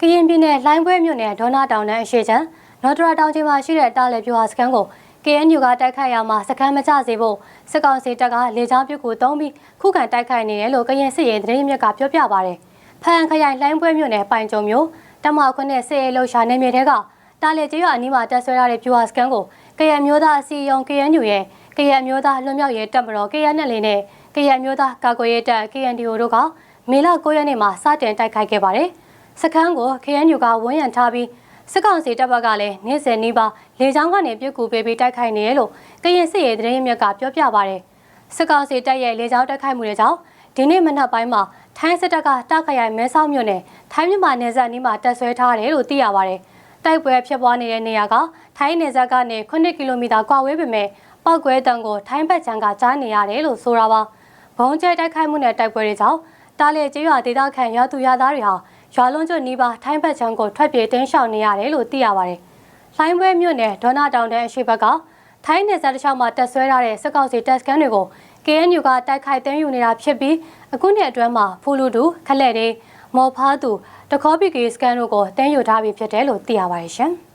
ကရင်ပြည်နယ်လှိုင်းပွဲမြို့နယ်ဒေါနာတောင်နဲ့အရှိချံနော်ဒရာတောင်ချင်းမှာရှိတဲ့တားလေပြူဟာစခန်းကို KNU ကတိုက်ခိုက်ရမှာစခန်းမကျစေဖို့စစ်ကောင်စီတပ်ကလေကြောင်းပြုတ်ကိုတုံးပြီးခုခံတိုက်ခိုက်နေတယ်လို့ကရင်စစ်ရေးသတင်းမြစ်ကပြောပြပါဗျ။ဖန်ခရိုင်လှိုင်းပွဲမြို့နယ်ပိုင်ကြုံမြို့တမခွနဲ့စစ်ရေးလှုပ်ရှားနေမြေတဲကတားလေကျေးရွာအနီးမှာတက်ဆွဲရတဲ့ပြူဟာစခန်းကိုကရင်မျိုးသားအစီအယုံ KNU ရဲ့ကရင်မျိုးသားလွတ်မြောက်ရေးတပ်မတော် KNL နဲ့ကရင်မျိုးသားကာကွယ်ရေးတပ် KNDO တို့ကမေလ9ရက်နေ့မှာစတင်တိုက်ခိုက်ခဲ့ပါတယ်။ စခန်းကို KNU ကဝန်းရံထားပြီးစစ်ကောင်စီတပ်ဘက်ကလည်းနေ့စဉ်နီးပါးလေကြောင်းကနေပြုတ်ကူပေးပြီးတိုက်ခိုက်နေတယ်လို့ကရင်စစ်ရေးသတင်းမြစ်ကပြောပြပါဗျ။စစ်ကောင်စီတပ်ရဲ့လေကြောင်းတိုက်ခိုက်မှုတွေကြောင့်ဒီနေ့မနက်ပိုင်းမှာထိုင်းစစ်တပ်ကတောက်ခရိုင်မဲဆောက်မြို့နယ်ထိုင်းမြန်မာနယ်စပ်နီးမှာတပ်ဆွဲထားတယ်လို့သိရပါတယ်။တိုက်ပွဲဖြစ်ပွားနေတဲ့နေရာကထိုင်းနယ်စပ်ကနေ9ကီလိုမီတာကွာဝေးပေမဲ့ပောက်ကွဲတံကိုထိုင်းဘက်ခြမ်းကကြားနေရတယ်လို့ဆိုတာပါ။ဘုံကျဲတိုက်ခိုက်မှုနဲ့တိုက်ပွဲတွေကြောင့်တားလေကျေးရွာဒေသခံရွာသူရွာသားတွေဟာ ရွာလုံးကျွတ်နီးပါးထိုင်းဘက်ခြမ်းကိုထွက်ပြေးတင်းရှောင်နေရတယ်လို့သိရပါတယ်။လိုင်းပွဲမြို့နယ်ဒေါနာတောင်တဲ့အရှိဘက်ကထိုင်းနယ်စပ်တစ်လျှောက်မှာတက်ဆွဲထားတဲ့စစ်ကောင်စီတပ်စခန်းတွေကို KNU ကတိုက်ခိုက်သိမ်းယူနေတာဖြစ်ပြီးအခုနှစ်အတွင်းမှာဖူလူတူခလက်တွေမော်ဖားသူတခေါပီကီစကန်တို့ကိုတင်းယူထားပြီးဖြစ်တယ်လို့သိရပါတယ်ရှင်။